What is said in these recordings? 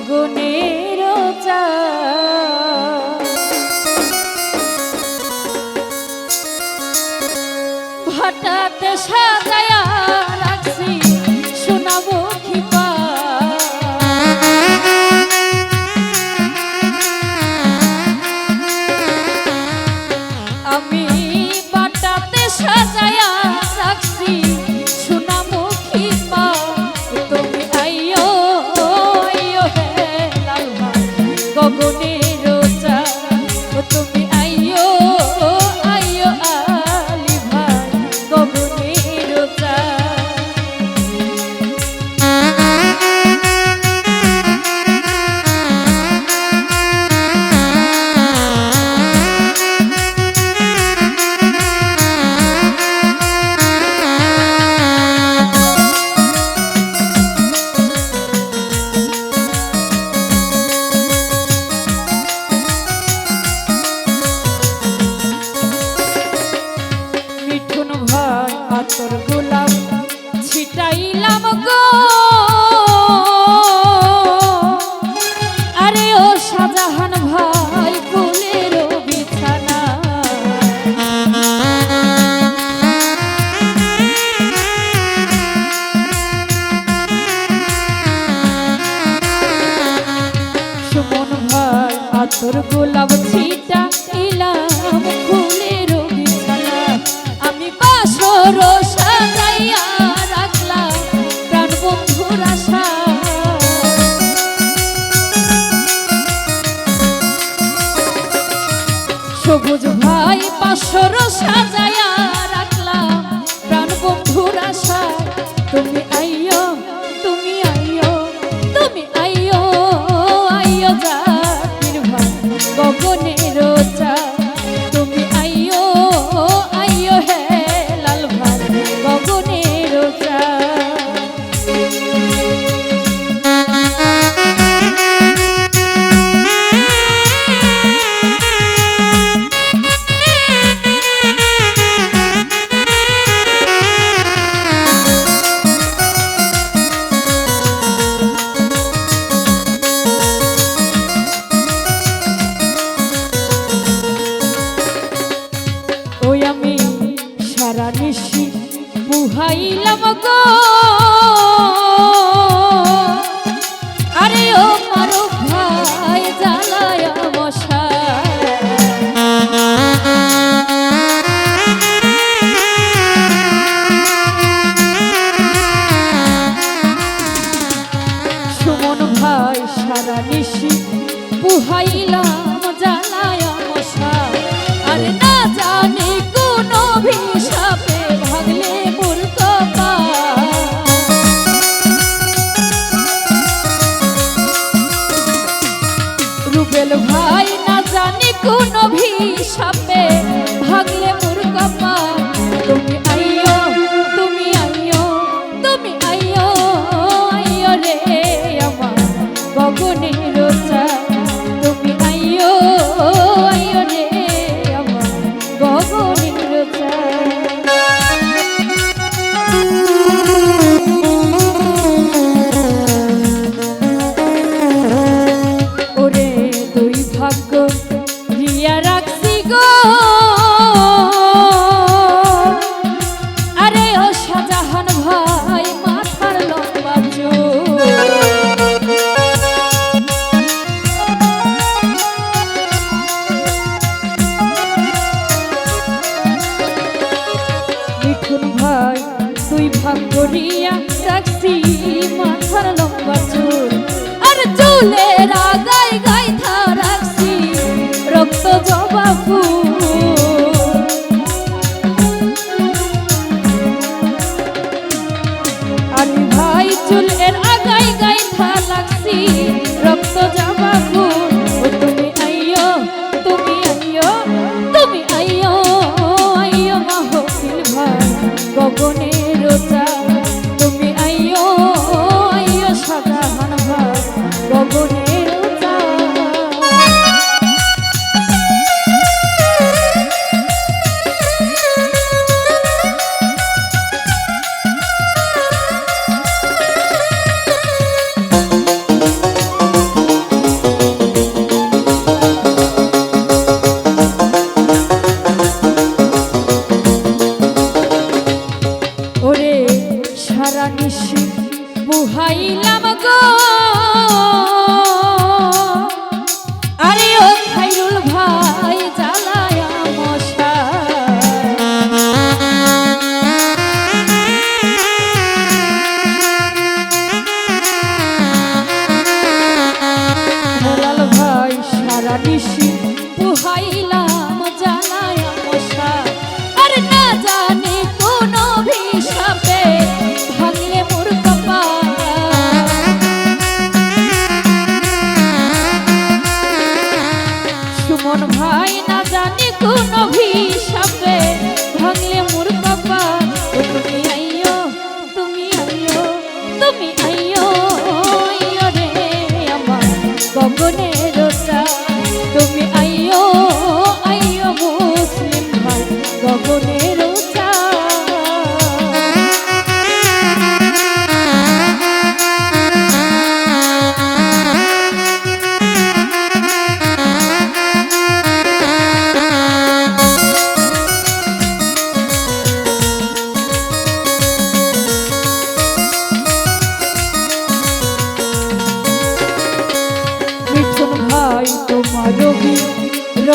গগনের চা। ভাটাতে সাজায়া রাখছি শোনাবো খিপা আমি বাটাতে সাজ শাহজাহান ভাই ফুলের বিছানা। সুমন ভাই আতর গোলাপ ছিটা ইলাম ফুলের বিছানা। আমি বাসর 嗯 পাইলাম গো। ভাই না জানি কোনো ভিসা নিশি মুহাইলাম গো tú no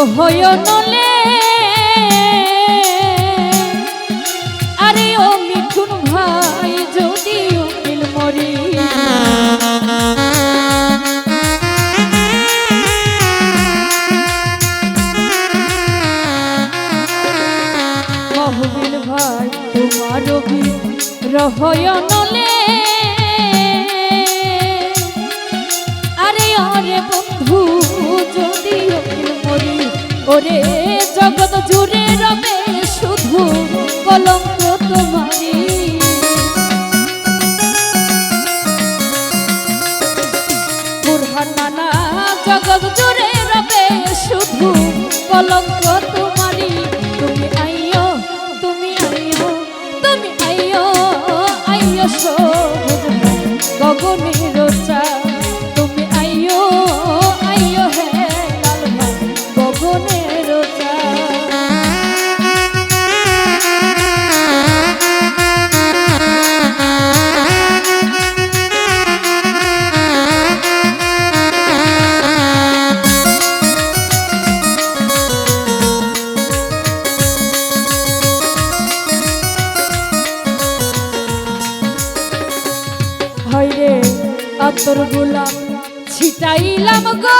রহয় নলে। আরে ও মিঠুন ভাই, যদি উকিল মরি। মহবিল ভাই, তোমার রহয় নলে। আরে আরে বন্ধু, যদি মরি। ওরে জগৎ জুড়ে আতর গোলাপ ছিটাইলাম গো।